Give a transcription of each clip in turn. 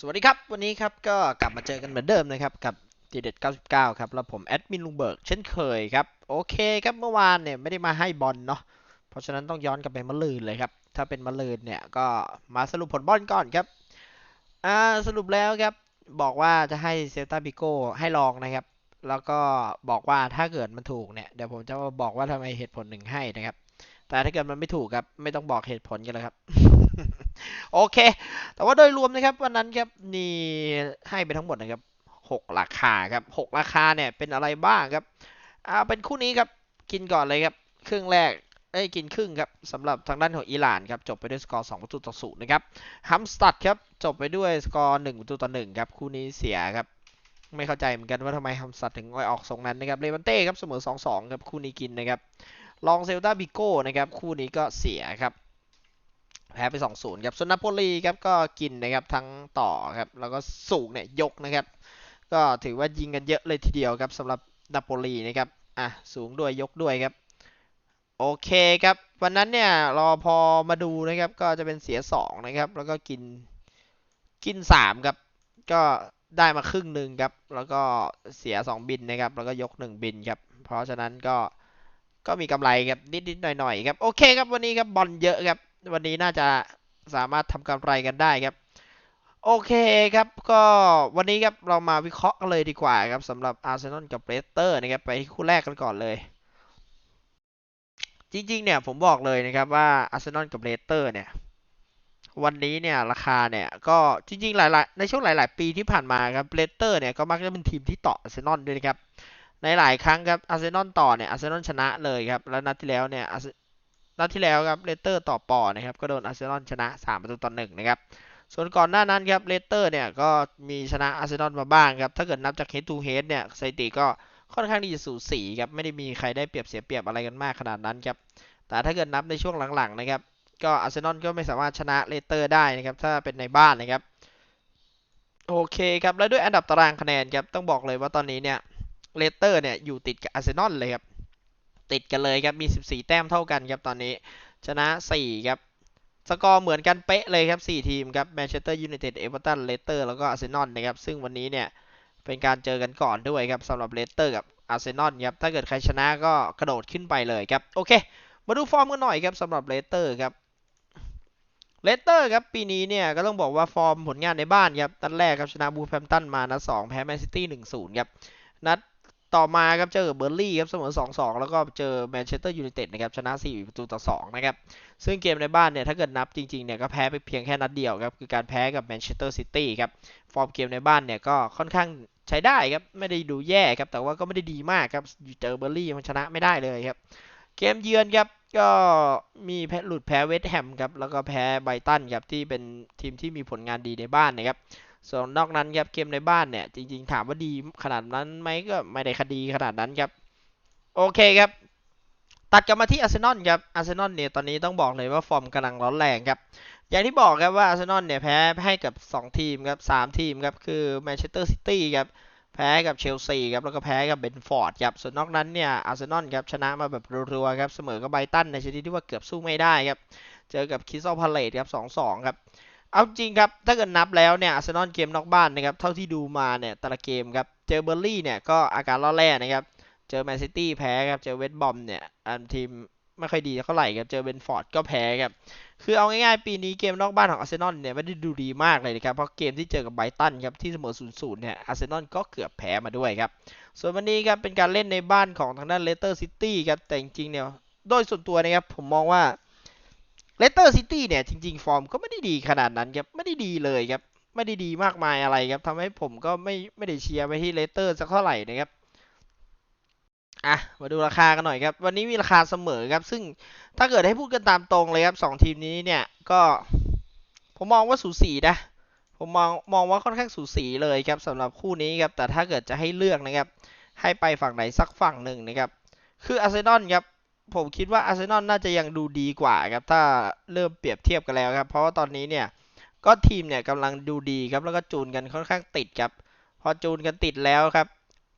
สวัสดีครับ วันนี้ครับก็กลับมาเจอกันเหมือนเดิมนะครับ กับทีเด็ด99 ครับ แล้วผมแอดมินลุงเบิร์กเช่นเคยครับ โอเคครับเมื่อวานเนี่ยไม่ได้มาให้บอลเนาะเพราะฉะนั้นต้องย้อนกลับไปมะลืนเลยครับ ถ้าเป็นมะลืนเนี่ยก็มาสรุปผลบอลก่อนครับอ่าสรุปแล้วครับ บอกว่าจะให้เซลตาบิโก้ให้ลองนะครับ แล้วก็บอกว่าถ้าเกิดมันถูกเนี่ยเดี๋ยวผมจะบอกว่าทำไมเหตุผลหนึ่งให้นะครับ แต่ถ้าเกิดมันไม่ถูกครับไม่ต้องบอกเหตุผลกันเลยครับ โอเค แต่ว่าโดยรวมนะครับ วันนั้นครับนี่ให้ไปทั้งหมดนะครับหกราคาครับหกราคาเนี่ยเป็นอะไรบ้างครับอ่าเป็นคู่นี้ครับกินก่อนเลยครับครึ่งแรกเอ้กินครึ่งครับสำหรับทางด้านของอิหร่านครับจบไปด้วยสกอร์2ประตูต่อศูนย์นะครับฮัมสตัดครับจบไปด้วยสกอร์1ประตูต่อ1ครับคู่นี้เสียครับไม่เข้าใจเหมือนกันว่าทำไมฮัมสตัดถึงออกทรงนั้นนะครับเลวันเต้ครับเสมอ 2-2 ครับคู่นี้กินนะครับลองเซลตาบิโก้นะครับคู่นี้ก็เสียครับ แพ้ไป 2-0 ครับส่วนนาโปลีครับก็กินนะครับทั้งต่อครับแล้วก็สูงเนี่ยยกนะครับ ก็ถือว่ายิงกันเยอะเลยทีเดียวครับสำหรับนาโปลีนะครับอะสูงด้วยยกด้วยครับ โอเคครับวันนั้นเนี่ยรอพอมาดูนะครับก็จะเป็นเสีย 2 นะครับ แล้วก็กินกิน 3 ครับ ก็ได้มาครึ่งหนึ่งครับ แล้วก็เสีย 2 บินนะครับ แล้วก็ยก 1 บินครับ เพราะฉะนั้นก็ก็มีกำไรครับนิดๆหน่อยๆครับ โอเคครับวันนี้ครับบอลเยอะครับ วันนี้น่าจะสามารถทำกำไรกันได้ครับ โอเคครับ ก็วันนี้ครับเรามาวิเคราะห์กันเลยดีกว่าครับสำหรับอาร์เซนอลกับเลสเตอร์นะครับไปที่คู่แรกกันก่อนเลย จริงๆเนี่ยผมบอกเลยนะครับว่าอาร์เซนอลกับเลสเตอร์เนี่ยวันนี้เนี่ยราคาเนี่ยก็จริงๆหลายๆในช่วงหลาย ๆ ปีที่ผ่านมาครับเลสเตอร์เนี่ยก็มักจะเป็นทีมที่ต่ออาร์เซนอลด้วยนะครับในหลายครั้งครับอาร์เซนอลต่อเนี่ยอาร์เซนอลชนะเลยครับแล้วนัดที่แล้วเนี่ย นัดที่แล้วครับเลสเตอร์ต่อปอนะครับก็โดนอาร์เซนอลชนะ3ประตูต่อหนึ่งนะครับส่วนก่อนหน้านั้นครับเลสเตอร์เนี่ยก็มีชนะอาร์เซนอลมาบ้างครับถ้าเกิดนับจากเฮดทูเฮดเนี่ยสถิติก็ค่อนข้างที่จะสูสีครับไม่ได้มีใครได้เปรียบเสียเปรียบอะไรกันมากขนาดนั้นครับแต่ถ้าเกิดนับในช่วงหลังๆนะครับก็อาร์เซนอลก็ไม่สามารถชนะเลสเตอร์ได้นะครับถ้าเป็นในบ้านนะครับโอเคครับแล้วด้วยอันดับตารางคะแนนครับต้องบอกเลยว่าตอนนี้เนี่ยเลสเตอร์เนี่ยอยู่ติดกับอาร์เซนอลเลยครับ ติดกันเลยครับมี 14 แต้มเท่ากันครับตอนนี้ ชนะ 4 ครับ สกอร์เหมือนกันเป๊ะเลยครับ 4 ทีมครับแมนเชสเตอร์ยูไนเต็ดเอเวอร์ตันเลสเตอร์แล้วก็อาร์เซนอลนะครับ ซึ่งวันนี้เนี่ยเป็นการเจอกันก่อนด้วยครับสำหรับเลสเตอร์กับอาร์เซนอลครับถ้าเกิดใครชนะก็กระโดดขึ้นไปเลยครับ โอเค มาดูฟอร์มกันหน่อยครับสำหรับเลสเตอร์ครับเลสเตอร์ครับปีนี้เนี่ยก็ต้องบอกว่าฟอร์มผลงานในบ้านครับนัดแรกครับชนะบูแฟมตันมานัดสองแพ้แมนซิตี้หนึ่งศูนย์ครับนัด ต่อมาครับเจอเบอร์ลี่ครับเสมอ 2 2 แล้วก็เจอแมนเชสเตอร์ยูไนเต็ดนะครับชนะ 4 ประตูต่อ 2 นะครับ ซึ่งเกมในบ้านเนี่ยถ้าเกิดนับจริงๆเนี่ยก็แพ้ไปเพียงแค่นัดเดียวครับ คือการแพ้กับแมนเชสเตอร์ซิตี้ครับ ฟอร์มเกมในบ้านเนี่ยก็ค่อนข้างใช้ได้ครับ ไม่ได้ดูแย่ครับ แต่ว่าก็ไม่ได้ดีมากครับเจอเบอร์ลี่มันชนะไม่ได้เลยครับ เกมเยือนครับก็มีแพ้หลุดแพ้เวสต์แฮมครับแล้วก็แพ้ไบตันครับที่เป็นทีมที่มีผลงานดีในบ้านนะครับ ส่วนนอกนั้นครับเกมในบ้านเนี่ยจริงๆถามว่าดีขนาดนั้นไหมก็ไม่ได้คดีขนาดนั้นครับ โอเคครับ ตัดกลับมาที่อาร์เซนอลครับอาร์เซนอลเนี่ยตอนนี้ต้องบอกเลยว่าฟอร์มกำลังร้อนแรงครับ อย่างที่บอกครับว่าอาร์เซนอลเนี่ยแพ้ให้กับ 2 ทีมครับ3ทีมครับคือแมนเชสเตอร์ซิตี้ครับแพ้กับเชลซีครับแล้วก็แพ้กับเบนฟอร์ดครับส่วนนอกนั้นเนี่ยอาร์เซนอลครับชนะมาแบบรัวๆครับเสมอกับไบตันในชนิดที่ว่าเกือบสู้ไม่ได้ครับเจอกับคิสซอลพาเลตครับ2-2ครับ เอาจริงครับ ถ้าเกิดนับแล้วเนี่ยอาร์เซนอลเกมนอกบ้านนะครับ เท่าที่ดูมาเนี่ยแต่ละเกมครับ เจอเบอร์ลี่เนี่ยก็อาการล่อแร่นะครับ เจอแมนซิตี้แพ้ครับ เจอเวสต์บอมเนี่ยอันทีมไม่ค่อยดีเท่าไหร่ครับ เจอเบนฟอร์ดก็แพ้ครับ คือเอาง่ายๆ ปีนี้เกมนอกบ้านของอาร์เซนอลเนี่ยไม่ได้ดูดีมากเลยนะครับ เพราะเกมที่เจอกับไบรตันครับที่เสมอ 0 0 เนี่ย อาร์เซนอลก็เกือบแพ้มาด้วยครับ ส่วนวันนี้ครับเป็นการเล่นในบ้านของทางด้านเลสเตอร์ซิตี้ครับ แต่จริงๆเนี่ย โดยส่วนตัวนะครับผมมองว่า เลสเตอร์ซิตี้เนี่ยจริง ๆ ฟอร์มก็ไม่ได้ดีขนาดนั้นครับ ไม่ได้ดีเลยครับ ไม่ได้ดีมากมายอะไรครับทำให้ผมก็ไม่ไม่ได้เชียร์ไปที่เลสเตอร์สักเท่าไหร่นะครับอะมาดูราคากันหน่อยครับ วันนี้มีราคาเสมอครับ ซึ่งถ้าเกิดให้พูดกันตามตรงเลยครับสองทีมนี้เนี่ยก็ผมมองว่าสูสีนะผมมองมองว่าค่อนข้างสูสีเลยครับสำหรับคู่นี้ครับแต่ถ้าเกิดจะให้เลือกนะครับ ให้ไปฝั่งไหนสักฝั่งหนึ่งนะครับ คืออาร์เซนอลครับ ผมคิดว่าอาร์เซนอลน่าจะยังดูดีกว่าครับ ถ้าเริ่มเปรียบเทียบกันแล้วครับ เพราะว่าตอนนี้เนี่ยก็ทีมเนี่ยกำลังดูดีครับ แล้วก็จูนกันค่อนข้างติดครับ พอจูนกันติดแล้วครับ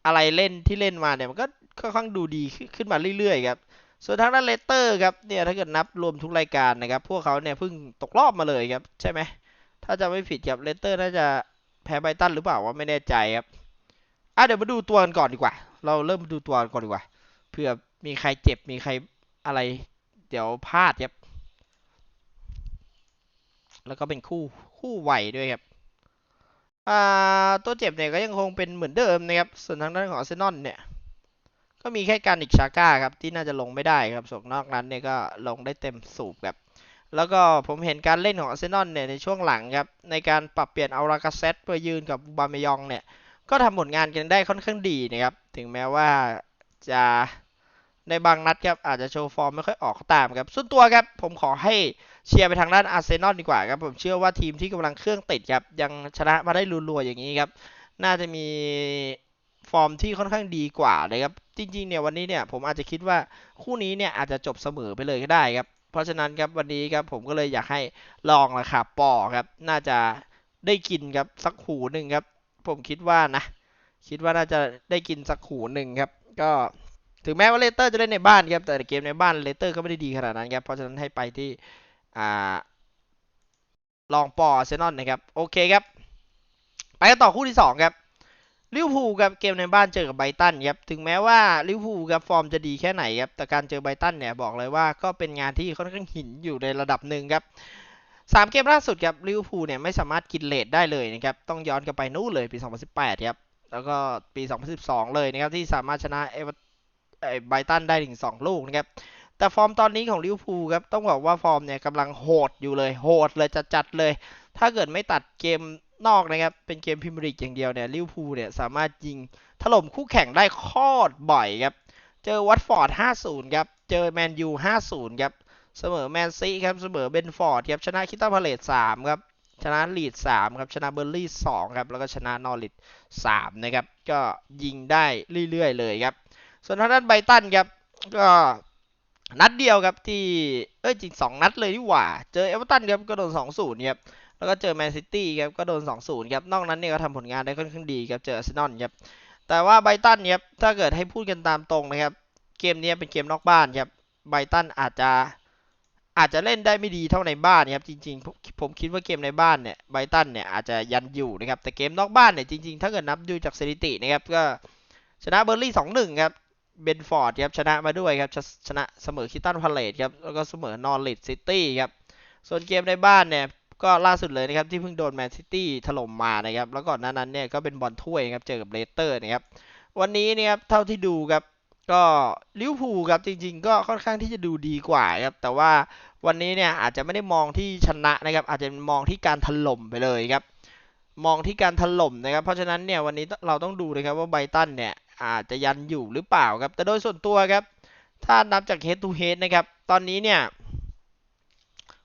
อะไรเล่นที่เล่นมาเนี่ยมันก็ค่อนข้างดูดีขึ้นมาเรื่อยๆครับ ส่วนทางด้านเลสเตอร์ครับเนี่ยถ้าเกิดนับรวมทุกรายการนะครับ พวกเขาเนี่ยเพิ่งตกรอบมาเลยครับ ใช่ไหมถ้าจะไม่ผิดครับเลสเตอร์น่าจะแพ้ไบตันหรือเปล่าว่าไม่แน่ใจครับอะเดี๋ยวมาดูตัวกันก่อนดีกว่า เราเริ่มมาดูตัวกันก่อนดีกว่าเผื่อ มีใครเจ็บมีใครอะไร เดี๋ยวพลาดครับ แล้วก็เป็นคู่คู่ไหวด้วยครับอ่าตัวเจ็บเนี่ยก็ยังคงเป็นเหมือนเดิมนะครับ ส่วนทางด้านของเซนอลเนี่ย ก็มีแค่การดิกชาก้าครับที่น่าจะลงไม่ได้ครับส่วนนอกนั้นเนี่ยก็ลงได้เต็มสูบครับ แล้วก็ผมเห็นการเล่นของเซนอลเนี่ยในช่วงหลังครับในการปรับเปลี่ยนเอารากาเซตเพื่อยืนกับบาเมยองเนี่ย ก็ทำผลงานกันได้ค่อนข้างดีนะครับ ถึงแม้ว่าจะ ในบางนัดครับอาจจะโชว์ฟอร์มไม่ค่อยออกตามครับส่วนตัวครับผมขอให้เชียร์ไปทางด้านอาร์เซนอลดีกว่าครับผมเชื่อว่าทีมที่กำลังเครื่องติดครับยังชนะมาได้รัวๆอย่างนี้ครับน่าจะมีฟอร์มที่ค่อนข้างดีกว่าเลยครับจริงๆเนี่ยวันนี้เนี่ยผมอาจจะคิดว่าคู่นี้เนี่ยอาจจะจบเสมอไปเลยก็ได้ครับเพราะฉะนั้นครับวันนี้ครับผมก็เลยอยากให้ลองราคาปอครับน่าจะได้กินครับสักหูหนึ่งครับผมคิดว่านะ คิดว่าน่าจะได้กินสักหูหนึ่งครับ ก็ ถึงแม้ว่าเลเตอร์จะเล่นในบ้านครับแต่เกมในบ้านเลเตอร์ก็ไม่ได้ดีขนาดนั้นครับเพราะฉะนั้นให้ไปที่อ่าลองปอเซนอลนะครับโอเคครับ ไปกันต่อคู่ที่สองครับลิวพูลครับเกมในบ้านเจอกับไบตันครับถึงแม้ว่าลิวพูลครับฟอร์มจะดีแค่ไหนครับแต่การเจอไบตันเนี่ยบอกเลยว่าก็เป็นงานที่ค่อนข้างหินอยู่ในระดับหนึ่งครับสามเกมล่าสุดครับลิวพูเนี่ยไม่สามารถกินเลทได้เลยนะครับต้องย้อนกลับไปนู่นเลยปี 2018 ครับแล้วก็ปี 2012 เลยนะครับที่สามารถชนะเอเวอร์ ไบตันได้ถึง 2 ลูกนะครับแต่ฟอร์มตอนนี้ของลิเวอร์พูลครับต้องบอกว่าฟอร์มเนี่ยกำลังโหดอยู่เลยโหดเลยจะจัดเลย ถ้าเกิดไม่ตัดเกมนอกนะครับเป็นเกมพรีเมียร์ลีกอย่างเดียวเนี่ยลิเวอร์พูลเนี่ยสามารถยิงถล่มคู่แข่งได้คตรบ่อยครับเจอวัตฟอร์ด 5-0 ครับ เจอแมนยู 5-0 ครับ เสมอแมนซีครับ เสมอเบนฟอร์ดครับ ชนะคิตตันพาเลต3ครับ ชนะลีด3ครับ ชนะเบอร์ลี่2ครับ แล้วก็ชนะนอริท3นะครับ ก็ยิงได้เรื่อยๆเลยครับ ส่วนทางด้านไบตันครับก็นัดเดียวครับที่เอ้ยจริง2นัดเลยดีกว่า เจอเอเวอร์ตันครับก็โดน2-0ครับแล้วก็เจอแมนซิตี้ครับก็โดน2-0ครับนอกนั้นเนี่ยก็ทำผลงานได้ค่อนข้างดีครับเจออาร์เซนอลครับแต่ว่าไบตันครับถ้าเกิดให้พูดกันตามตรงนะครับ เกมนี้เป็นเกมนอกบ้านครับไบตันอาจจะอาจจะเล่นได้ไม่ดีเท่าในบ้านครับจริงๆ ผมคิดว่าเกมในบ้านเนี่ยไบตันเนี่ยอาจจะยันอยู่นะครับแต่เกมนอกบ้านเนี่ยจริงๆ ถ้าเกิดนับดูจากสถิตินะครับก็ชนะเบอร์ลี่2-1ครับ เบนฟอร์ดครับชนะมาด้วยครับชชนะเสมอคิตตันพาเลตครับแล้วก็เสมอนอริทซิตี้ครับส่วนเกมในบ้านเนี่ยก็ล่าสุดเลยนะครับที่เพิ่งโดนแมนซิตี้ถล่มมานะครับแล้วก่อนหน้านั้นเนี่ยก็เป็นบอลถ้วยครับเจอกับเลสเตอร์นะครับวันนี้เนี่ยครับเท่าที่ดูครับก็ลิเวอร์พูลครับจริง ๆ ก็ค่อนข้างที่จะดูดีกว่าครับแต่ว่าวันนี้เนี่ยอาจจะไม่ได้มองที่ชนะนะครับอาจจะมองที่การถล่มไปเลยครับมองที่การถล่มนะครับเพราะฉะนั้นเนี่ยวันนี้เราต้องดูนะครับว่าไบตันเนี่ย อาจจะยันอยู่หรือเปล่าครับ แต่โดยส่วนตัวครับ ถ้านับจาก head to head นะครับ ตอนนี้เนี่ย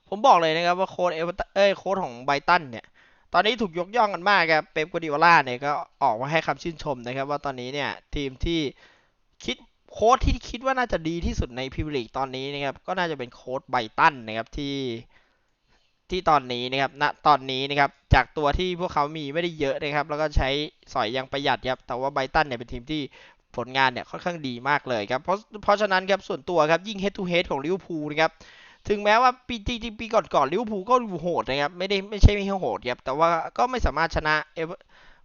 ผมบอกเลยนะครับว่าโค้ดเอเวอร์ตันเอ้ยโค้ดของไบตันเนี่ย ตอนนี้ถูกยกย่องกันมากครับ เป๊ปกัวดิโอล่าเนี่ยก็ออกมาให้คำชื่นชมนะครับ ว่าตอนนี้เนี่ยทีมที่คิดโค้ดที่คิดว่าน่าจะดีที่สุดในพรีเมียร์ลีกตอนนี้นะครับ ก็น่าจะเป็นโค้ดไบตันนะครับที่ ที่ตอนนี้นะครับณตอนนี้นะครับจากตัวที่พวกเขามีไม่ได้เยอะนะครับ แล้วก็ใช้สอยย่างประหยัดครับแต่ว่าไบตันเนี่ยเป็นทีมที่ผลงานเนี่ยค่อนข้างดีมากเลยครับเพราะเพราะฉะนั้นครับส่วนตัวครับยิ่ง head to head ของลิเวอร์พูลนะครับถึงแม้ว่าปีจริงๆปีก่อนๆลิเวอร์พูลก็ดูโหดนะครับไม่ได้ไม่ใช่ไม่โหดครับแต่ว่าก็ไม่สามารถชนะเอเอร์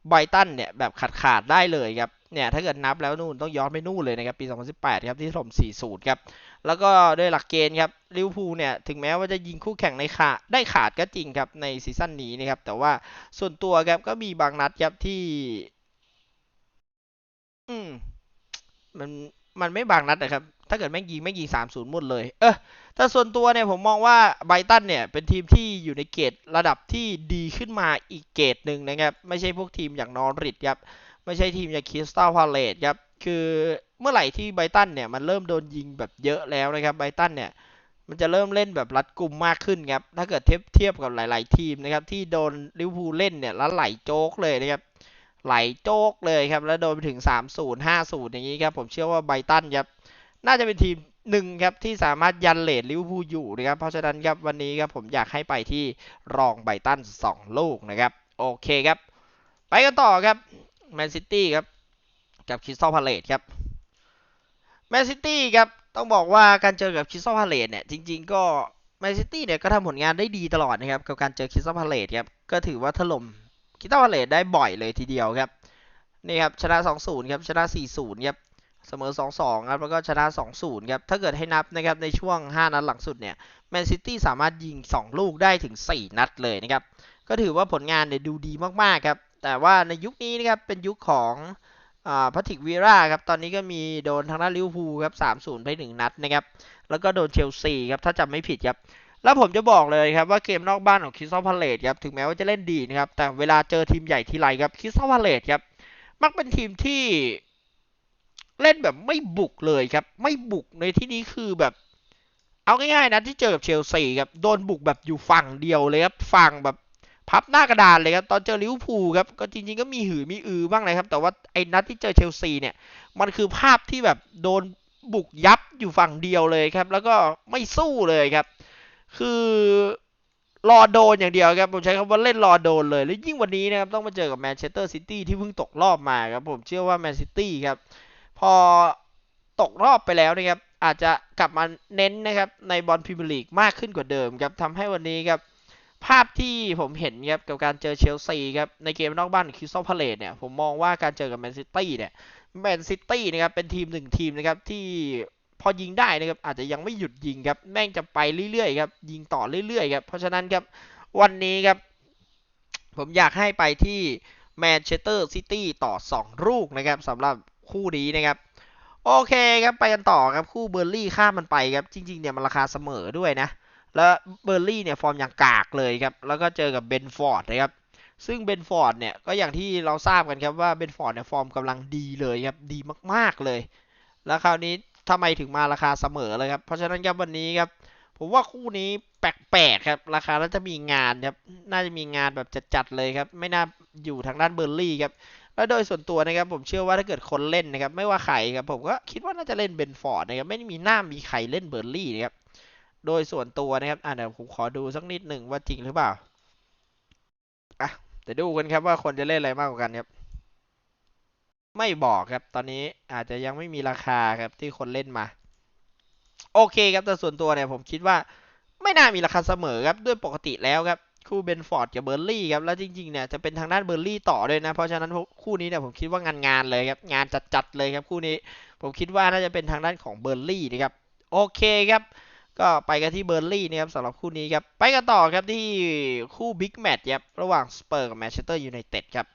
ไบตันเนี่ยแบบขาดขาดได้เลยครับ เนี่ยถ้าเกิดนับแล้วนู่นต้องย้อนไปนู่นเลยนะครับปี 2018 ครับที่ถล่ม 4-0 ครับ แล้วก็ด้วยหลักเกณฑ์ครับลิวพูลเนี่ยถึงแม้ว่าจะยิงคู่แข่งในขาได้ขาดก็จริงครับในซีซั่นนี้นะครับ แต่ว่าส่วนตัวครับก็มีบางนัดครับที่ อืมมันมันไม่บางนัดนะครับ ถ้าเกิดแม่งยิงแม่งยิงสามศูนย์หมดเลย เออแต่ส่วนตัวเนี่ยผมมองว่าไบตันเนี่ยเป็นทีมที่อยู่ในเกรดระดับที่ดีขึ้นมาอีกเกรดหนึ่งนะครับ ไม่ใช่พวกทีมอย่างนอริทครับ ไม่ใช่ทีมอย่างคริสตัลพาเลตครับคือเมื่อไหร่ที่ไบตันเนี่ยมันเริ่มโดนยิงแบบเยอะแล้วนะครับไบตันเนี่ยมันจะเริ่มเล่นแบบรัดกุมมากขึ้นครับถ้าเกิดเทียบเทียบกับหลาย ๆ ทีมนะครับที่โดนลิเวอร์พูลเล่นเนี่ยแล้วไหลโจกเลยนะครับไหลโจกเลยครับแล้วโดนไปถึง 3-0 5-0 อย่างนี้ครับผมเชื่อว่าไบตันครับน่าจะเป็นทีมหนึ่งครับที่สามารถยันเลทลิเวอร์พูลอยู่นะครับเพราะฉะนั้นครับวันนี้ครับผมอยากให้ไปที่รองไบตัน2 ลูกนะครับโอเคครับ ไปกันต่อครับ แมนซิตี้ครับ กับคริสตัลพาเลตครับแมนซิตี้ครับ ต้องบอกว่าการเจอกับคริสตัลพาเลตเนี่ย จริง ๆ ก็แมนซิตี้เนี่ยก็ทำผลงานได้ดีตลอดนะครับ กับการเจอคริสตัลพาเลตครับ ก็ถือว่าถล่มคริสตัลพาเลตได้บ่อยเลยทีเดียวครับ นี่ครับ ชนะ 2-0 ครับ ชนะ 4-0 ครับ เสมอ 2-2 ครับ แล้วก็ชนะ 2-0 ครับ ถ้าเกิดให้นับนะครับ ในช่วง 5 นัดหลังสุดเนี่ย แมนซิตี้สามารถยิง 2 ลูกได้ถึง 4 นัดเลยนะครับ ก็ถือว่าผลงานเนี่ยดูดีมากๆครับ แต่ว่าในยุคนี้นะครับเป็นยุคของอ่าพัทิกวีราครับตอนนี้ก็มีโดนทางด้านลิเวอร์พูลครับ3-0ไป1นัดนะครับแล้วก็โดนเชลซีครับถ้าจำไม่ผิดครับแล้วผมจะบอกเลยครับว่าเกมนอกบ้านของคริสตัลพาเลตครับถึงแม้ว่าจะเล่นดีนะครับแต่เวลาเจอทีมใหญ่ทีไรครับคริสตัลพาเลตครับมักเป็นทีมที่เล่นแบบไม่บุกเลยครับ ไม่บุกในที่นี้คือแบบ เอาง่ายๆนะที่เจอกับเชลซีครับโดนบุกแบบอยู่ฝั่งเดียวเลยครับฝั่งแบบ พับหน้ากระดานเลยครับตอนเจอลิเวอร์พูลครับก็จริงๆก็มีหือมีอือบ้างนะครับ แต่ว่าไอ้นัดที่เจอเชลซีเนี่ย มันคือภาพที่แบบโดนบุกยับอยู่ฝั่งเดียวเลยครับ แล้วก็ไม่สู้เลยครับ คือรอโดนอย่างเดียวครับ ผมใช้คำว่าเล่นรอโดนเลย แล้วยิ่งวันนี้นะครับ ต้องมาเจอกับแมนเชสเตอร์ซิตี้ที่เพิ่งตกรอบมาครับ ผมเชื่อว่าแมนซิตี้ครับ พอตกรอบไปแล้วนะครับ อาจจะกลับมาเน้นนะครับในบอลพรีเมียร์ลีกมากขึ้นกว่าเดิมครับทำให้วันนี้ครับ ภาพที่ผมเห็นครับกับการเจอเชลซีครับในเกมนอกบ้านคริสตัลพาเลตเนี่ยผมมองว่าการเจอกับแมนซิตี้เนี่ยแมนซิตี้นะครับเป็นทีมหนึ่งทีมนะครับที่พอยิงได้นะครับอาจจะยังไม่หยุดยิงครับแม่งจะไปเรื่อยๆครับยิงต่อเรื่อยๆครับเพราะฉะนั้นครับวันนี้ครับผมอยากให้ไปที่แมนเชสเตอร์ซิตี้ต่อ 2 ลูกนะครับสำหรับคู่นี้นะครับโอเคครับไปกันต่อครับคู่เบอร์ลี่ข้ามมันไปครับจริงๆเนี่ยมันราคาเสมอด้วยนะ แล้วเบอร์ลี่เนี่ยฟอร์มอย่างกากเลยครับ แล้วก็เจอกับเบนฟอร์ดนะครับ ซึ่งเบนฟอร์ดเนี่ยก็อย่างที่เราทราบกันครับว่าเบนฟอร์ดเนี่ยฟอร์มกำลังดีเลยครับ ดีมากๆเลย แล้วคราวนี้ทำไมถึงมาราคาเสมอเลยครับ เพราะฉะนั้นครับวันนี้ครับ ผมว่าคู่นี้แปลกๆครับ ราคาน่าจะมีงานครับ น่าจะมีงานแบบจัดๆเลยครับ ไม่น่าอยู่ทางด้านเบอร์ลี่ครับแล้วโดยส่วนตัวนะครับผมเชื่อว่าถ้าเกิดคนเล่นนะครับไม่ว่าใครครับผมก็คิดว่าน่าจะเล่นเบนฟอร์ดนะครับไม่มีหน้ามีใครเล่นเบอร์ลี่นะครับ โดยส่วนตัวนะครับอ่าเดี๋ยวผมขอดูสักนิดหนึ่งว่าจริงหรือเปล่าอะเดี๋ยวดูกันครับว่าคนจะเล่นอะไรมากกว่ากันครับไม่บอกครับ ตอนนี้อาจจะยังไม่มีราคาครับที่คนเล่นมา โอเคครับแต่ส่วนตัวเนี่ยผมคิดว่าไม่น่ามีราคาเสมอครับด้วยปกติแล้วครับคู่เบนฟอร์ดกับเบอร์ลี่ครับแล้วจริงๆเนี่ยจะเป็นทางด้านเบอร์ลี่ต่อด้วยนะ เพราะฉะนั้นคู่นี้เนี่ยผมคิดว่างานงานๆเลยครับงานจัดๆเลยครับคู่นี้ ผมคิดว่าน่าจะเป็นทางด้านของเบอร์ลี่นะครับโอเคครับ ก็ไปกันที่เบอร์ลี่นะครับสำหรับคู่นี้ครับ ไปกันต่อครับที่คู่บิ๊กแมตช์ครับระหว่างสเปอร์กับแมนเชสเตอร์ยูไนเต็ดครับ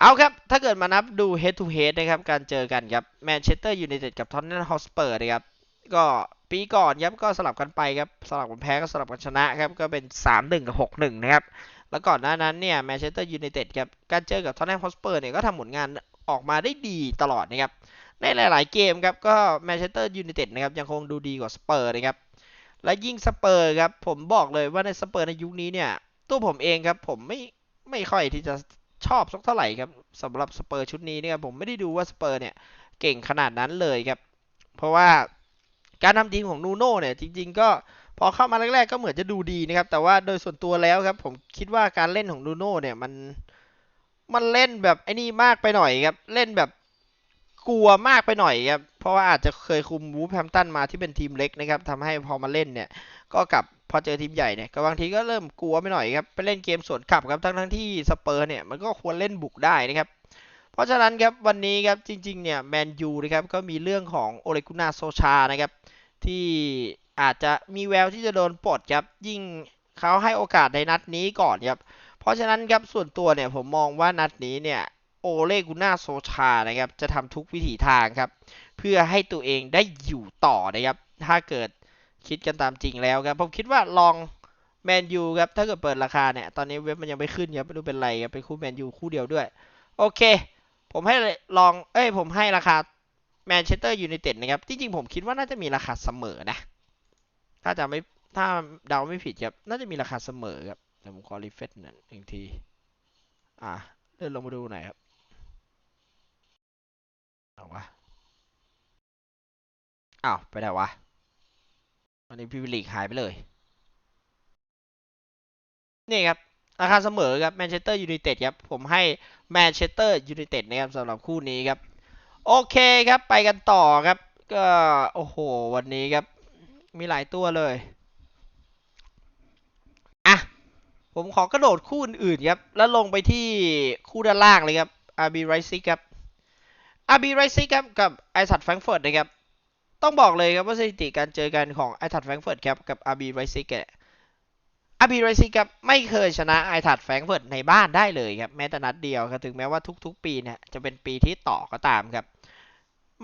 เอาครับ ถ้าเกิดมานับดู head to head นะครับ การเจอกันครับแมนเชสเตอร์ยูไนเต็ดกับทอนนันฮอสเปอร์นะครับ ก็ปีก่อนครับก็สลับกันไปครับสลับกันแพ้ก็สลับกันชนะครับ ก็เป็น 3-1 กับ 6-1 นะครับ แล้วก่อนหน้านั้นเนี่ยแมนเชสเตอร์ยูไนเต็ดครับการเจอกับทอนนันฮอสเปอร์เนี่ยก็ทำผลงานออกมาได้ดีตลอดนะครับ ในหลาย ๆ เกมครับก็แมนเชสเตอร์ยูไนเต็ดนะครับยังคงดูดีกว่าสเปอร์นะครับและยิ่งสเปอร์ครับผมบอกเลยว่าในสเปอร์ในยุคนี้เนี่ย ตัวผมเองครับผมไม่ไม่ค่อยที่จะชอบสักเท่าไหร่ครับสำหรับสเปอร์ชุดนี้นะครับผมไม่ได้ดูว่าสเปอร์เนี่ยเก่งขนาดนั้นเลยครับ เพราะว่าการทำทีมของนูโน่เนี่ยจริง ๆ ก็พอเข้ามาแรก ๆ ก็เหมือนจะดูดีนะครับ แต่ว่าโดยส่วนตัวแล้วครับ ผมคิดว่าการเล่นของนูโน่เนี่ยมันมันเล่นแบบไอ้นี่มากไปหน่อยครับ เล่นแบบ กลัวมากไปหน่อยครับ เพราะว่าอาจจะเคยคุมวูฟแฮมตันมาที่เป็นทีมเล็กนะครับทำให้พอมาเล่นเนี่ย ก็กลับพอเจอทีมใหญ่เนี่ยก็บางทีก็เริ่มกลัวไปหน่อยครับ ไปเล่นเกมสวนกลับครับทั้งทั้งที่สเปอร์เนี่ยมันก็ควรเล่นบุกได้นะครับ เพราะฉะนั้นครับวันนี้ครับจริง ๆเนี่ยแมนยูนะครับก็มีเรื่องของโอเลกุนาโซชานะครับที่อาจจะมีแววที่จะโดนปลดครับยิ่งเขาให้โอกาสในนัดนี้ก่อนครับเพราะฉะนั้นครับส่วนตัวเนี่ยผมมองว่านัดนี้เนี่ย โอเลกุนาโซชานะครับจะทำทุกวิถีทางครับ เพื่อให้ตัวเองได้อยู่ต่อนะครับ ถ้าเกิดคิดกันตามจริงแล้วครับ ผมคิดว่าลองแมนยูครับ ถ้าเกิดเปิดราคาเนี่ย ตอนนี้เว็บมันยังไม่ขึ้นครับ ไม่รู้เป็นไรครับ เป็นคู่แมนยูคู่เดียวด้วย โอเค ผมให้ลอง เอ้ย ผมให้ราคาแมนเชสเตอร์ยูไนเต็ดนะครับ จริงๆ ผมคิดว่าน่าจะมีราคาเสมอนะ ถ้าจะไม่ ถ้าเดาไม่ผิดครับ น่าจะมีราคาเสมอครับ เดี๋ยวผมขอรีเฟซหน่อยอีกที อ่าเดินลงมาดูหน่อยครับ เอาวะอ้าวไปไหนวะอันนี้พรีเมียร์ลีกหายไปเลย นี่ครับราคาเสมอครับแมนเชสเตอร์ยูไนเต็ดครับผมให้แมนเชสเตอร์ยูไนเต็ดนะครับสำหรับคู่นี้ครับ โอเคครับไปกันต่อครับ ก็โอ้โหวันนี้ครับ มีหลายตัวเลยอะผมขอกระโดดคู่อื่นๆครับ แล้วลงไปที่คู่ด้านล่างเลยครับ RB r i s i ครับ RB r i s i ครับกับไอซัตแฟรงเฟิร์ตนะครับต้องบอกเลยครับว่าสถิติการเจอกันของไอทัดแฟรงเฟิร์ตครับกับ RB r i s i เนี่ย RB r i s i ครับไม่เคยชนะไอทัดแฟรงเฟิร์ตในบ้านได้เลยครับแม้แต่นัดเดียวครับถึงแม้ว่าทุก ๆ ปีเนี่ยจะเป็นปีที่ต่อก็ตามครับ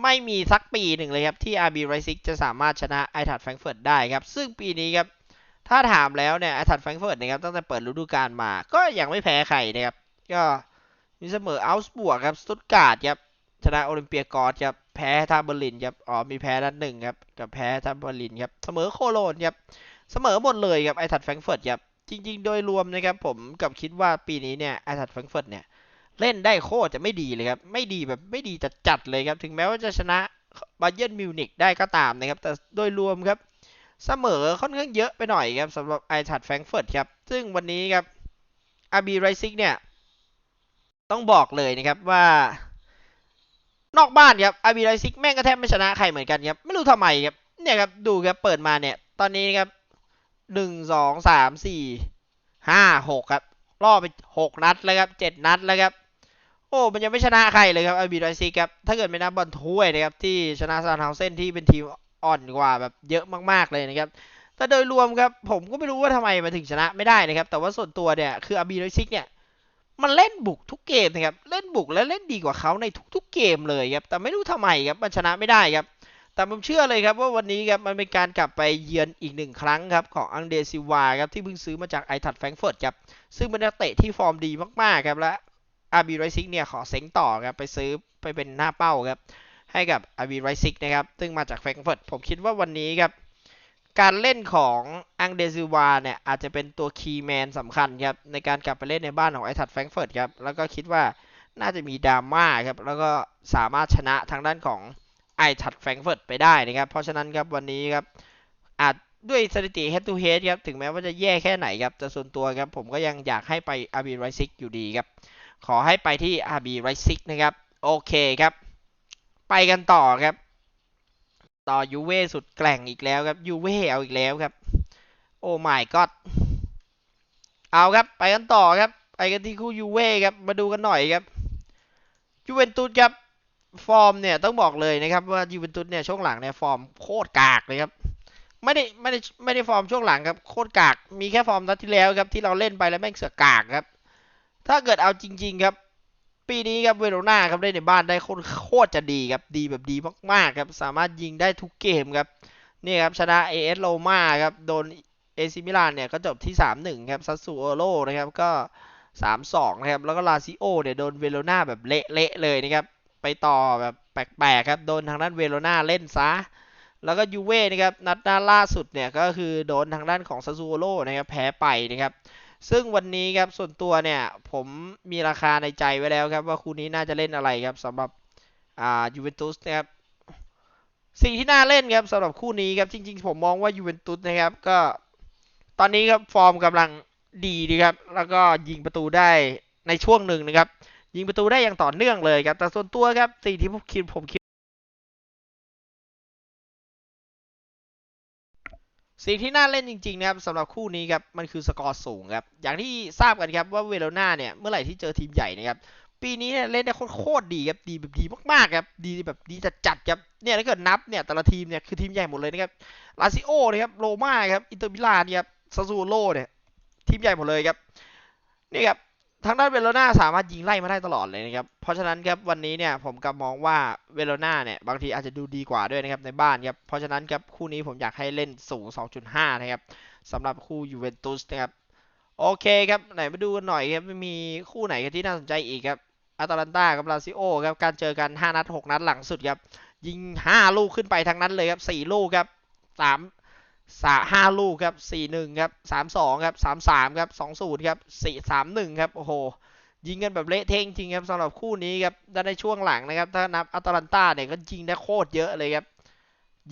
ไม่มีสักปีหนึ่งเลยครับที่ RB r i s i จะสามารถชนะไอทัดแฟรงเฟิร์ตได้ครับซึ่งปีนี้ครับถ้าถามแล้วเนี่ยไอทัดแฟรงเฟิร์ตนะครับตั้งแต่เปิดฤดูกาลมา ก็ยังไม่แพ้ใครนะครับก็มีเสมออัลส์บวกครับสตุตการ์ดครับ ชนะโอลิมเปียกอสครับแพ้ทาเบอร์ลินครับอ๋อมีแพ้นัดหนึ่งครับกับแพ้ทาเบอร์ลินครับเสมอโคโลนครับเสมอหมดเลยครับไอทัดแฟรงเฟิร์ตครับจริง ๆ โดยรวมนะครับผมกับคิดว่าปีนี้เนี่ยไอทัดแฟรงเฟิร์ตเนี่ยเล่นได้โคตรจะไม่ดีเลยครับไม่ดีแบบไม่ดีจัดๆเลยครับถึงแม้ว่าจะชนะบาเยิร์นมิวนิกได้ก็ตามนะครับแต่โดยรวมครับเสมอค่อนข้างเยอะไปหน่อยครับสำหรับไอทัดแฟรงเฟิร์ตครับซึ่งวันนี้ครับอาบีไรซิกเนี่ยต้องบอกเลยนะครับว่า นอกบ้านครับอาบีไรซิกแม่งก็แทบไม่ชนะใครเหมือนกันครับไม่รู้ทำไมครับเนี่ยครับดูครับเปิดมาเนี่ย ตอนนี้ครับหนึ่งสองสามสี่ห้าหกครับรอไปหกนัดแล้วครับเจ็ดนัดแล้วครับโอ้มันยังไม่ชนะใครเลยครับอาบีไรซิกครับถ้าเกิดไม่นับบอลถ้วยนะครับที่ชนะซานเฮาเซนที่เป็นทีมอ่อนกว่าแบบเยอะมากๆเลยนะครับแต่โดยรวมครับผมก็ไม่รู้ว่าทำไมมาถึงชนะไม่ได้นะครับแต่ว่าส่วนตัวเนี่ยคืออาบีโรซิกเนี่ยมันเล่นบุกทุกเกมนะครับ บุกและเล่นดีกว่าเขาในทุกๆเกมเลยครับ แต่ไม่รู้ทำไมครับมันชนะไม่ได้ครับ แต่ผมเชื่อเลยครับว่าวันนี้ครับมันเป็นการกลับไปเยือนอีกหนึ่งครั้งครับของอังเดซิวาครับที่เพิ่งซื้อมาจากไอทัดแฟรงเฟิร์ตครับ ซึ่งเป็นนักเตะที่ฟอร์มดีมากๆครับและอาบีไรซิกเนี่ยขอเซ็งต่อครับไปซื้อไปเป็นหน้าเป้าครับให้กับอาวีไรซิกนะครับซึ่งมาจากแฟรงเฟิร์ตผมคิดว่าวันนี้ครับการเล่นของอังเดซิวาเนี่ยอาจจะเป็นตัวคีย์แมนสำคัญครับในการกลับไปเล่นในบ้านของไอทัดแฟรงเฟิร์ตครับแล้วก็คิดว่า น่าจะมีดราม่าครับ แล้วก็สามารถชนะทางด้านของไอทัดแฟรงเฟิร์ตไปได้นะครับ เพราะฉะนั้นครับวันนี้ครับอาจด้วยสถิติ head to head ครับ ถึงแม้ว่าจะแย่แค่ไหนครับ แต่ส่วนตัวครับ ผมก็ยังอยากให้ไปอาบีไรซิกอยู่ดีครับ ขอให้ไปที่อาบีไรซิกนะครับ โอเคครับ ไปกันต่อครับ ต่อยูเว่สุดแกร่งอีกแล้วครับยูเว่เอาอีกแล้วครับ โอ้ my god เอาครับ ไปกันต่อครับ ไปกันที่คู่ยูเว่ครับ มาดูกันหน่อยครับ ยูเวนตุสครับฟอร์มเนี่ยต้องบอกเลยนะครับว่ายูเวนตุสเนี่ยช่วงหลังเนี่ยฟอร์มโคตรกากเลยครับไม่ได้ไม่ได้ไม่ได้ฟอร์มช่วงหลังครับโคตรกาก มีแค่ฟอร์มนัดที่แล้วครับที่เราเล่นไปแล้วแม่งเสือกากครับ ถ้าเกิดเอาจริง ๆครับ ปีนี้ครับเวโรนาครับได้ในบ้านได้โคตรโคตรจะดีครับดีแบบดีมากๆครับสามารถยิงได้ทุกเกมครับนี่ครับชนะ AS โรมาครับโดนเอซิมิลานเนี่ยก็จบที่ 3-1 ครับซัสซูโอโรนะครับก็ 3-2 นะครับ แล้วก็ลาซิโอเนี่ยโดนเวโรนาแบบเละๆเลยนะครับ ไปต่อแบบแปลกๆครับ โดนทางด้านเวโรนาเล่นซะ แล้วก็ยูเว่นะครับ นัดหน้าล่าสุดเนี่ยก็คือโดนทางด้านของซัสซูโอโรนะครับแพ้ไปนะครับ ซึ่งวันนี้ครับส่วนตัวเนี่ยผมมีราคาในใจไว้แล้วครับว่าคู่นี้น่าจะเล่นอะไรครับสำหรับอ่ายูเวนตุสนะครับสิ่งที่น่าเล่นครับสำหรับคู่นี้ครับจริง ๆ ผมมองว่ายูเวนตุสนะครับก็ตอนนี้ครับฟอร์มกำลัง ดีดีครับ แล้วก็ยิงประตูได้ในช่วงหนึ่งนะครับ ยิงประตูได้อย่างต่อเนื่องเลยครับ แต่ส่วนตัวครับสิ่งที่ผมคิดผมคิด สิ่งที่น่าเล่นจริง ๆ นะครับสำหรับคู่นี้ครับ มันคือสกอร์สูงครับ อย่างที่ทราบกันครับว่าเวโรนาเนี่ยเมื่อไหร่ที่เจอทีมใหญ่นะครับปีนี้เนี่ยเล่นได้โคตรดีครับดีแบบดีมากๆครับดีแบบดีจัดๆครับเนี่ยถ้าเกิดนับเนี่ยแต่ละทีมเนี่ยคือทีมใหญ่หมดเลยนะครับลาซิโอนะครับโรม่าครับอินเตอร์มิลานครับซาซูโรเนี่ย ทีมใหญ่หมดเลยครับนี่ครับทางด้านเวโรนาสามารถยิงไล่มาได้ตลอดเลยนะครับ เพราะฉะนั้นครับวันนี้เนี่ยผมกับมองว่าเวโรนาเนี่ยบางทีอาจจะดูดีกว่าด้วยนะครับในบ้านครับ เพราะฉะนั้นครับคู่นี้ผมอยากให้เล่นสูง 2.5 นะครับสำหรับคู่ยูเวนตุสนะครับโอเคครับไหนมาดูกันหน่อยครับมีคู่ไหนกันที่น่าสนใจอีกครับอาตาลันตากับลาซิโอครับการเจอกัน 5 นัด 6 นัดหลังสุดครับยิง 5 ลูกขึ้นไปทั้งนั้นเลยครับ 4 ลูกครับ3 สาห้าลูกครับสี่หนึ่งครับสามสองครับสามสามครับสองศูนย์ครับสี่สามหนึ่งครับ โอ้โห ยิงกันแบบเละเทะจริงครับสำหรับคู่นี้ครับด้านในช่วงหลังนะครับ ถ้านับอัตแลนตาเนี่ยก็ยิงได้โคตรเยอะเลยครับ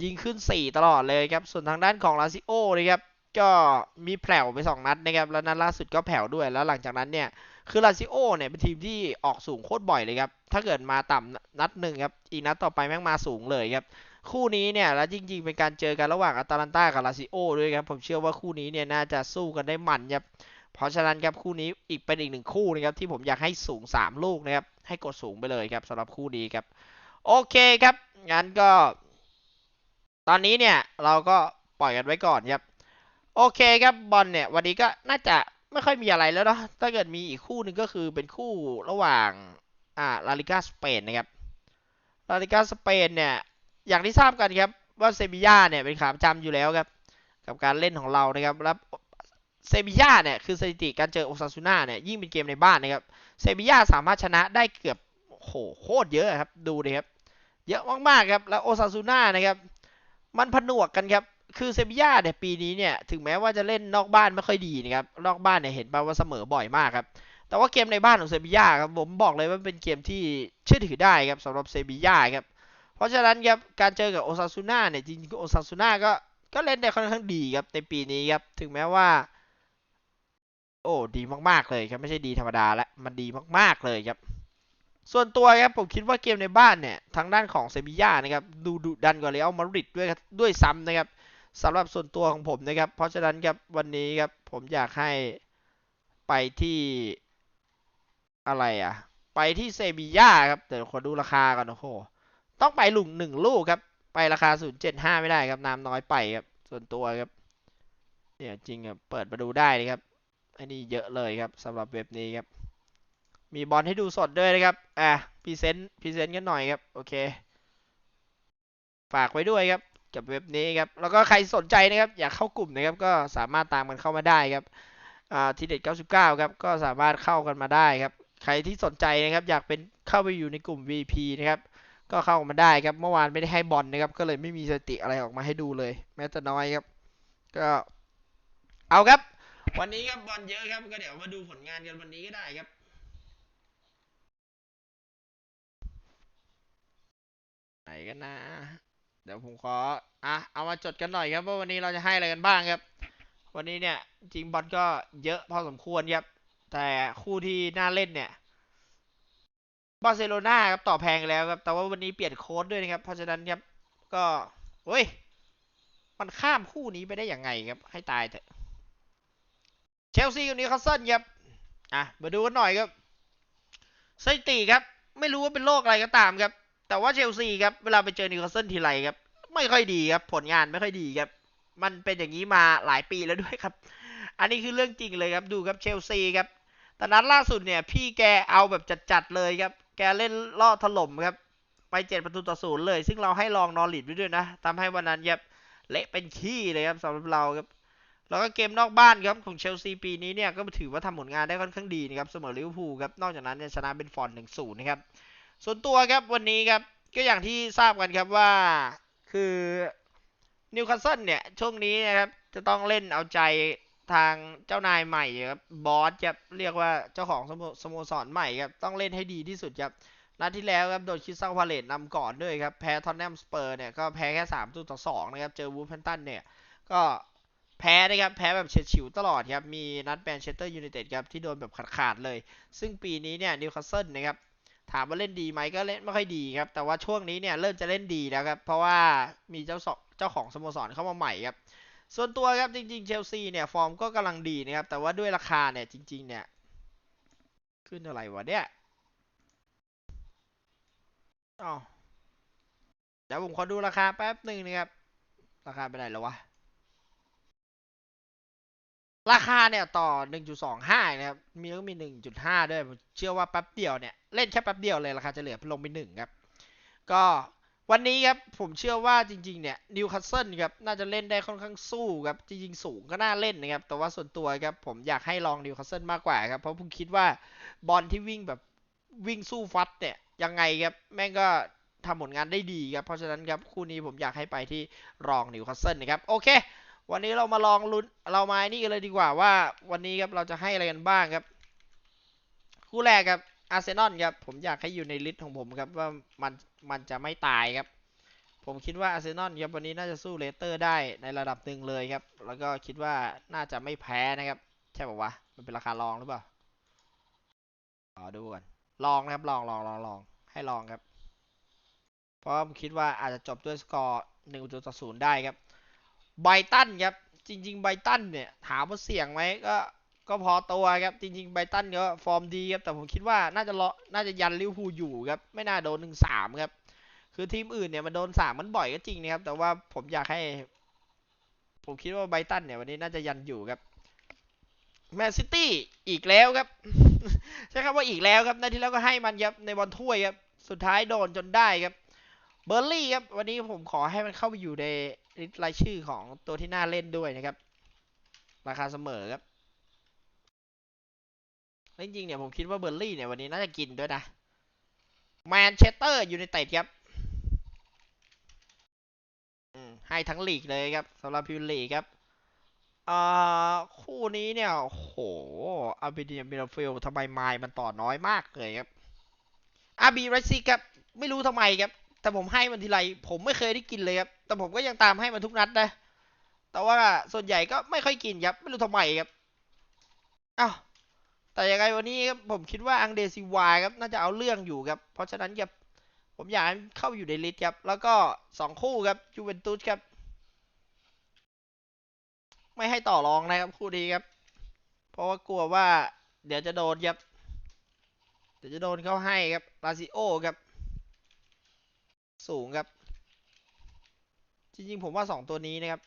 ยิงขึ้น4ตลอดเลยครับ ส่วนทางด้านของลาซิโอเนะครับ ก็มีแผ่วไป2นัดนะครับ แล้วนัดล่าสุดก็แผ่วด้วย แล้วหลังจากนั้นเนี่ยคือลาซิโอเนี่ยเป็นทีมที่ออกสูงโคตรบ่อยเลยครับ ถ้าเกิดมาต่ำนัดหนึ่งครับ อีกนัดต่อไปแม่งมาสูงเลยครับ คู่นี้เนี่ยแล้วจริงๆเป็นการเจอกันระหว่างอาตาลันตากับลาซิโอด้วยครับผมเชื่อว่าคู่นี้เนี่ยน่าจะสู้กันได้มันครับเพเพราะฉะนั้นครับคู่นี้อีกเป็นอีกหนึ่งคู่นะครับที่ผมอยากให้สูง 3 ลูกนะครับให้กดสูงไปเลยครับสำหรับคู่นี้ครับโอเคครับงั้นก็ ตอนนี้เนี่ยเราก็ปล่อยกันไว้ก่อนครับโอเคครับบอลเนี่ยวันนี้ก็น่าจะไม่ค่อยมีอะไรแล้วเนาะถ้าเกิดมีอีกคู่หนึ่งก็คือเป็นคู่ระหว่างอ่าลาลิกาสเปนนะครับลาลิกาสเปนเนี่ย อย่างที่ทราบกันครับว่าเซบีย่าเนี่ยเป็นขาประจำอยู่แล้วครับกับการเล่นของเรานะครับแล้วเซบีย่าเนี่ยคือสถิติการเจอโอซาซูน่าเนี่ยยิ่งเป็นเกมในบ้านนะครับเซบีย่าสามารถชนะได้เกือบโหโคตรเยอะครับดูดิครับเยอะมากๆครับแล้วโอซาซูน่านะครับมันผนวกกันครับคือเซบีย่าเนี่ยปีนี้เนี่ยถึงแม้ว่าจะเล่นนอกบ้านไม่ค่อยดีนะครับนอกบ้านเนี่ยเห็นป่าว่าเสมอบ่อยมากครับแต่ว่าเกมในบ้านของเซบีย่าครับผมบอกเลยว่าเป็นเกมที่เชื่อถือได้ครับสำหรับเซบีย่าครับ เพราะฉะนั้นครับการเจอกับโอซาซูน่าเนี่ยจริงๆโอซาซูน่าก็ก็เล่นได้ค่อนข้างดีครับในปีนี้ครับถึงแม้ว่า โอ้ดีมากๆเลยครับไม่ใช่ดีธรรมดาและมันดีมากๆเลยครับ ส่วนตัวครับผมคิดว่าเกมในบ้านเนี่ยทางด้านของเซบีย่านะครับดูดุดันกว่าเรอัลมาดริดด้วยด้วยซ้ำนะครับสำหรับส่วนตัวของผมนะครับ เพราะฉะนั้นครับวันนี้ครับผมอยากให้ไปที่อะไรอะ ไปที่เซบีย่าครับเดี๋ยวขอดูราคาก่อนโอ้โห ต้องไปหลุงหนึ่งลูกครับ ไปราคา 075 ไม่ได้ครับน้ำน้อยไปครับ ส่วนตัวครับเนี่ยจริงครับเปิดมาดูได้นะครับอันนี้เยอะเลยครับสำหรับเว็บนี้ครับ มีบอลให้ดูสดด้วยนะครับอะพรีเซนต์พรีเซนต์กันหน่อยครับ โอเค ฝากไว้ด้วยครับกับเว็บนี้ครับแล้วก็ใครสนใจนะครับ อยากเข้ากลุ่มนะครับ ก็สามารถตามกันเข้ามาได้ครับอ่าทีเด็ด99 ครับ ก็สามารถเข้ากันมาได้ครับ ใครที่สนใจนะครับ อยากเป็นเข้าไปอยู่ในกลุ่ม VP นะครับ ก็เข้ามาได้ครับ เมื่อวานไม่ได้ให้บอลนะครับ ก็เลยไม่มีสติอะไรออกมาให้ดูเลย แม้แต่น้อยครับ ก็เอาครับ วันนี้ครับบอลเยอะครับ ก็เดี๋ยวมาดูผลงานกันวันนี้ก็ได้ครับไหนกันนะเดี๋ยวผมขออะเอามาจดกันหน่อยครับว่าวันนี้เราจะให้อะไรกันบ้างครับ วันนี้เนี่ยจริงบอลก็เยอะพอสมควรครับแต่คู่ที่น่าเล่นเนี่ย บาร์เซโลนาครับต่อแพงแล้วครับ แต่ว่าวันนี้เปลี่ยนโค้ดด้วยนะครับ เพราะฉะนั้นครับก็เฮ้ย มันข้ามคู่นี้ไปได้ยังไงครับ ให้ตายเถอะเชลซีกับนิวคาสเซิลครับอะมาดูกันหน่อยครับสถิติครับ ไม่รู้ว่าเป็นโรคอะไรก็ตามครับ แต่ว่าเชลซีครับเวลาไปเจอนิวคาสเซิลทีไรครับ ไม่ค่อยดีครับ ผลงานไม่ค่อยดีครับ มันเป็นอย่างนี้มาหลายปีแล้วด้วยครับ อันนี้คือเรื่องจริงเลยครับดูครับเชลซีครับแต่นัดล่าสุดเนี่ย พี่แกเอาแบบจัดๆเลยครับ แกเล่นล่อถล่มครับ ไปเจ็ดประตูต่อศูนย์เลย ซึ่งเราให้ลองนอริดไว้ด้วยนะทำให้วันนั้นครับเละเป็นขี้เลยครับสำหรับเราครับแล้วก็เกมนอกบ้านครับของเชลซีปีนี้เนี่ยก็ถือว่าทำผลงานได้ค่อนข้างดีนะครับเสมอลิเวอร์พูลครับนอกจากนั้นเนี่ยชนะเป็นฟอนหนึ่งศูนย์นะครับส่วนตัวครับวันนี้ครับก็อย่างที่ทราบกันครับว่าคือนิวคาสเซิลเนี่ยช่วงนี้นะครับจะต้องเล่นเอาใจ ทางเจ้านายใหม่ครับบอสครับเรียกว่าเจ้าของสโมสโมสรใหม่ครับต้องเล่นให้ดีที่สุดครับนัดที่แล้วครับโดนคิสซังพาเลตนำก่อนด้วยครับแพ้ทอนแนมสเปอร์เนี่ยก็แพ้แค่3ประตูต่อ2นะครับเจอวูฟแพนตันเนี่ยก็แพ้นะครับแพ้แบบเฉียดฉิวตลอดครับมีนัดแมนเชสเตอร์ยูไนเต็ดครับที่โดนแบบขาดๆเลย ซึ่งปีนี้เนี่ยนิวคาสเซิลนะครับถามว่าเล่นดีไหมก็เล่นไม่ค่อยดีครับ แต่ว่าช่วงนี้เนี่ยเริ่มจะเล่นดีแล้วครับ เพราะว่ามีเจ้าเจ้าของสโมสรเข้ามาใหม่ครับ ส่วนตัวครับจริงๆเชลซีเนี่ยฟอร์มก็กำลังดีนะครับ แต่ว่าด้วยราคาเนี่ยจริง ๆ เนี่ย ขึ้นอะไรวะเนี่ยอ๋อเดี๋ยวผมขอดูราคาแป๊บหนึ่งนะครับ ราคาไปไหนแล้ววะ ราคาเนี่ยต่อ 1.25 นะครับ มีก็มี 1.5 ด้วย ผมเชื่อว่าแป๊บเดียวเนี่ย เล่นแค่แป๊บเดียวเลย ราคาจะเหลือลงไปหนึ่งครับ ก็ วันนี้ครับผมเชื่อว่าจริงๆเนี่ยนิวคาสเซิลครับน่าจะเล่นได้ค่อนข้างสู้ครับจริงๆสูงก็น่าเล่นนะครับแต่ว่าส่วนตัวครับผมอยากให้ลองนิวคาสเซิลมากกว่าครับเพราะผมคิดว่าบอลที่วิ่งแบบวิ่งสู้ฟัดเนี่ยยังไงครับแม่งก็ทำผลงานได้ดีครับเพราะฉะนั้นครับคู่นี้ผมอยากให้ไปที่รองนิวคาสเซิลนะครับโอเควันนี้เรามาลองลุ้นเรามานี่กันเลยดีกว่าว่า วันนี้ครับเราจะให้อะไรกันบ้างครับ คู่แรกครับ อาร์เซนอลครับผมอยากให้อยู่ในลิสต์ของผมครับว่ามันมันจะไม่ตายครับ ผมคิดว่าอาร์เซนอลครับวันนี้น่าจะสู้เลสเตอร์ได้ในระดับหนึ่งเลยครับ แล้วก็คิดว่าน่าจะไม่แพ้นะครับ ใช่ป่าวะมันเป็นราคารองหรือเปล่าอ๋อดูก่อนลองนะครับลองลองลองลองให้ลองครับ เพราะผมคิดว่าอาจจะจบด้วยสกอร์หนึ่งต่อศูนย์ได้ครับไบตันครับจริง ๆ ไบตันเนี่ยถามว่าเสี่ยงไหมก็ ก็พอตัวครับ จริงๆไบตันก็ฟอร์มดีครับ แต่ผมคิดว่าน่าจะเลาะน่าจะยันลิวพูอยู่ครับ ไม่น่าโดนหนึ่งสามครับ คือทีมอื่นเนี่ยมันโดนสามมันบ่อยก็จริงนะครับ แต่ว่าผมอยากให้ ผมคิดว่าไบตันเนี่ยวันนี้น่าจะยันอยู่ครับแมนซิตี้อีกแล้วครับ ใช้คำว่าอีกแล้วครับนาทีแล้วก็ให้มันครับในบอลถ้วยครับ สุดท้ายโดนจนได้ครับ เบอร์ลี่ครับ วันนี้ผมขอให้มันเข้าไปอยู่ในรายชื่อของตัวที่น่าเล่นด้วยนะครับ ราคาเสมอครับ จริงๆเนี่ยผมคิดว่าเบอร์ลี่เนี่ยวันนี้น่าจะกินด้วยนะแมนเชสเตอร์อยู่ในเตดครับให้ทั้งลีกเลยครับสำหรับพิวลีกครับอ่าคู่นี้เนี่ยโหอาบิเดียมิลฟิลทำไมไมล์มันต่อน้อยมากเลยครับอาบีไรซิครับ ไม่รู้ทำไมครับ แต่ผมให้มันทีไรผมไม่เคยได้กินเลยครับ แต่ผมก็ยังตามให้มันทุกนัดนะ แต่ว่าส่วนใหญ่ก็ไม่ค่อยกินครับ ไม่รู้ทำไมครับอ้าว แต่ยังไงวันนี้ครับผมคิดว่าอังเดซิวาครับน่าจะเอาเรื่องอยู่ครับ เพราะฉะนั้นครับผมอยากเข้าอยู่ในลิสต์ครับ แล้วก็สองคู่ครับจูเวนตุสครับ ไม่ให้ต่อรองนะครับคู่นี้ครับ เพราะว่ากลัวว่า เดี๋ยวจะโดนครับเดี๋ยวจะโดนเข้าให้ครับลาซิโอครับ สูงครับ จริงๆ ผมว่าสองตัวนี้นะครับ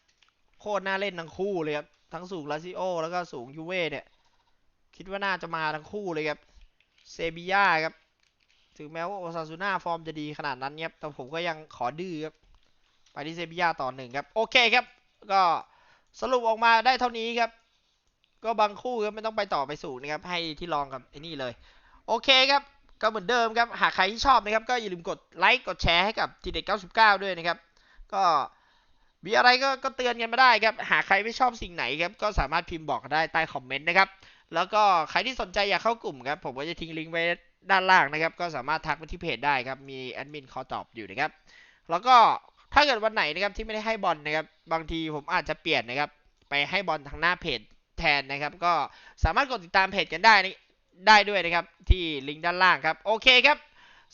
โคตรน่าเล่นทั้งคู่เลยครับ ทั้งสูงลาซิโอแล้วก็สูงยูเว่เนี่ย คิดว่าน่าจะมาทั้งคู่เลยครับ เซบีย่าครับ ถึงแม้ว่าโอซาซูน่าฟอร์มจะดีขนาดนั้นครับ แต่ผมก็ยังขอดื้อครับ ไปที่เซบีย่าต่อหนึ่งครับ โอเคครับ ก็สรุปออกมาได้เท่านี้ครับ ก็บางคู่ครับไม่ต้องไปต่อไปสูงนะครับ ให้ที่ลองกับไอ้นี่เลย โอเคครับก็เหมือนเดิมครับ หากใครที่ชอบนะครับ ก็อย่าลืมกดไลค์ กดแชร์ให้กับทีเด็ด99 ด้วยนะครับ ก็ มีอะไรก็ก็เตือนกันมาได้ครับ หากใครไม่ชอบสิ่งไหนครับ ก็สามารถพิมพ์บอกได้ใต้คอมเมนต์นะครับ แล้วก็ใครที่สนใจอยากเข้ากลุ่มครับ ผมก็จะทิ้งลิงก์ไว้ด้านล่างนะครับ ก็สามารถทักมาที่เพจได้ครับ มีแอดมินคอยตอบอยู่นะครับ แล้วก็ถ้าเกิดวันไหนนะครับที่ไม่ได้ให้บอลนะครับ บางทีผมอาจจะเปลี่ยนนะครับ ไปให้บอลทางหน้าเพจแทนนะครับ ก็สามารถกดติดตามเพจกันได้นะได้ด้วยนะครับ ที่ลิงก์ด้านล่างครับ โอเคครับ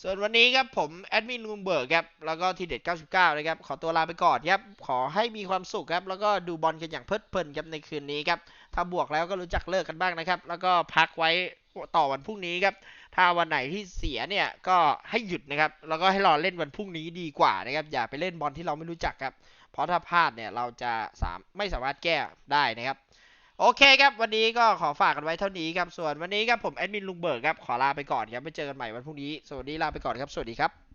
ส่วนวันนี้ครับผมแอดมินลุงเบิร์กครับแล้วก็ทีเด็ด 99 นะครับ ขอตัวลาไปก่อนครับ ขอให้มีความสุขครับ แล้วก็ดูบอลกันอย่างเพลิดเพลินครับในคืนนี้ครับ ถ้าบวกแล้วก็รู้จักเลิกกันบ้างนะครับ แล้วก็พักไว้ต่อวันพรุ่งนี้ครับ ถ้าวันไหนที่เสียเนี่ยก็ให้หยุดนะครับ แล้วก็ให้รอเล่นวันพรุ่งนี้ดีกว่านะครับ อย่าไปเล่นบอลที่เราไม่รู้จักครับ เพราะถ้าพลาดเนี่ยเราจะสามไม่สามารถแก้ได้นะครับ โอเคครับ วันนี้ก็ขอฝากกันไว้เท่านี้ครับ ส่วนวันนี้ครับผมแอดมินลุงเบิร์กครับ ขอลาไปก่อนครับ ไปเจอกันใหม่วันพรุ่งนี้ สวัสดีลาไปก่อนครับ สวัสดีครับ